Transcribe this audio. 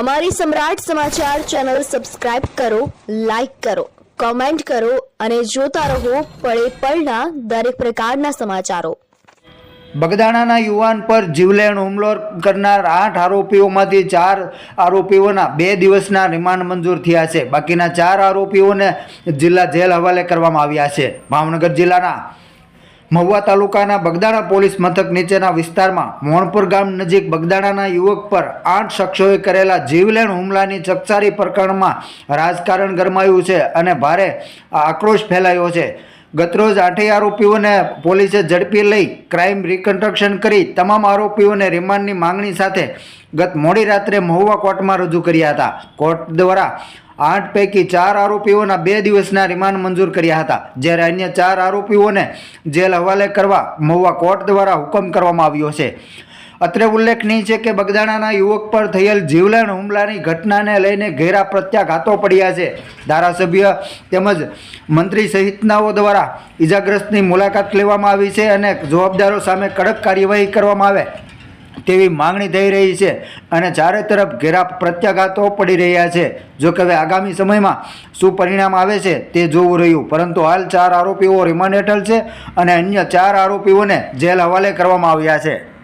અમારી સમ્રાટ સમાચાર ચેનલ સબસ્ક્રાઇબ કરો, લાઇક કરો, કોમેન્ટ કરો અને જોતા રહો પળે પળના દરેક પ્રકારના સમાચારો. બગદાણાના યુવાન પર જીવલેણ હુમલો કરનાર આઠ આરોપીઓમાંથી ચાર આરોપીઓના બે દિવસના રિમાન્ડ મંજૂર થયા છે. બાકીના ચાર આરોપીઓને જિલ્લા જેલ હવાલે કરવામાં આવ્યા છે. ભાવનગર જિલ્લાના મહુવા તાલુકાના બગદાણા પોલીસ મથક નીચેના વિસ્તારમાં મોણપુર ગામ નજીક બગદાણાના યુવક પર આઠ શખ્સોએ કરેલા જીવલેણ હુમલાની ચકચારી પ્રકરણમાં રાજકારણ ગરમાયું છે અને ભારે આક્રોશ ફેલાયો છે. ગતરોજ આઠેય આરોપીઓને પોલીસે ઝડપી લઈ ક્રાઇમ રિકન્સ્ટ્રક્શન કરી તમામ આરોપીઓને રિમાન્ડની માંગણી સાથે ગત મોડી રાત્રે મહુવા કોર્ટમાં રજૂ કર્યા હતા. કોર્ટ દ્વારા આઠ પૈકી ચાર આરોપીઓના બે દિવસના રિમાન્ડ મંજૂર કર્યા હતા. જ્યારે અન્ય ચાર આરોપીઓને જેલ હવાલે કરવા મહુવા કોર્ટ દ્વારા હુકમ કરવામાં આવ્યો છે. અત્રે ઉલ્લેખનીય છે કે બગદાણાના યુવક પર થયેલ જીવલેણ હુમલાની ઘટનાને લઈને ઘેરા પ્રત્યાઘાતો પડ્યા છે. ધારાસભ્ય તેમજ મંત્રી સહિતનાઓ દ્વારા ઈજાગ્રસ્તની મુલાકાત લેવામાં આવી છે અને જવાબદારો સામે કડક કાર્યવાહી કરવામાં આવે. તેવી માંગણી થઈ રહી છે અને ચારે તરફ ઘેરા પ્રત્યાઘાતો પડી રહ્યા છે. જો કે હવે આગામી સમયમાં શું પરિણામ આવે છે તે જોવું રહ્યું. પરંતુ હાલ ચાર આરોપીઓ રિમાન્ડ હેઠળ છે અને અન્ય ચાર આરોપીઓને જેલ હવાલે કરવામાં આવ્યા છે.